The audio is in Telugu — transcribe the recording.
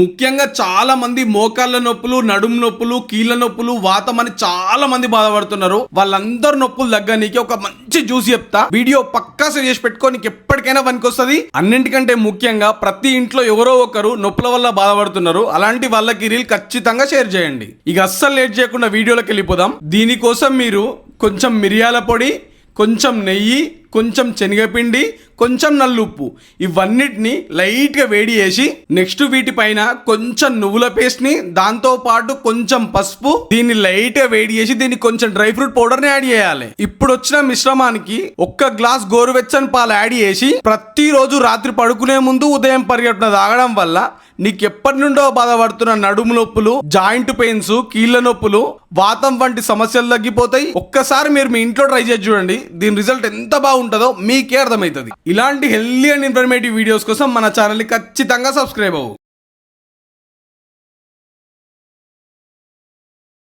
ముఖ్యంగా చాలా మంది మోకాళ్ళ నొప్పులు నడుము నొప్పులు కీళ్ళ నొప్పులు వాతం అని చాలా మంది బాధపడుతున్నారు. వాళ్ళందరు నొప్పులు తగ్గనీకి ఒక మంచి జ్యూస్ చెప్తా. వీడియో పక్కా సేవ్ చేసి పెట్టుకో నీకు ఎప్పటికైనా పనికొస్తుంది. అన్నింటికంటే ముఖ్యంగా ప్రతి ఇంట్లో ఎవరో ఒకరు నొప్పుల వల్ల బాధపడుతున్నారు. అలాంటి వాళ్ళకి రీల్ ఖచ్చితంగా షేర్ చేయండి. ఇక అస్సలు లేట్ చేయకుండా వీడియోలోకి వెళ్ళిపోదాం. దీనికోసం మీరు కొంచెం మిరియాల పొడి కొంచెం నెయ్యి కొంచెం శనగపిండి కొంచెం నల్లుప్పు. ఇవన్నిటిని లైట్గా వేడి చేసి నెక్స్ట్ వీటిపైన కొంచెం నువ్వుల పేస్ట్ని దాంతో పాటు కొంచెం పసుపు దీన్ని లైట్గా వేడి చేసి దీన్ని కొంచెం డ్రై ఫ్రూట్ పౌడర్ని యాడ్ చేయాలి. ఇప్పుడు వచ్చిన మిశ్రమానికి ఒక్క గ్లాస్ గోరువెచ్చని పాలు యాడ్ చేసి ప్రతిరోజు రాత్రి పడుకునే ముందు ఉదయం పరిగెట్టున తాగడం వల్ల నీకు ఎప్పటి నుండో బాధపడుతున్న నడుము నొప్పులు జాయింట్ పెయిన్స్ కీళ్ళ నొప్పులు వాతం వంటి సమస్యలు తగ్గిపోతాయి. ఒక్కసారి మీరు మీ ఇంట్లో ట్రై చేసి చూడండి. దీని రిజల్ట్ ఎంత బాగుంటుందో మీకే అర్థమవుతుంది. ఇలాంటి హెల్దీ అండ్ ఇన్ఫర్మేటివ్ వీడియోస్ కోసం మన ఛానల్ని ఖచ్చితంగా సబ్స్క్రైబ్ అవ్వు.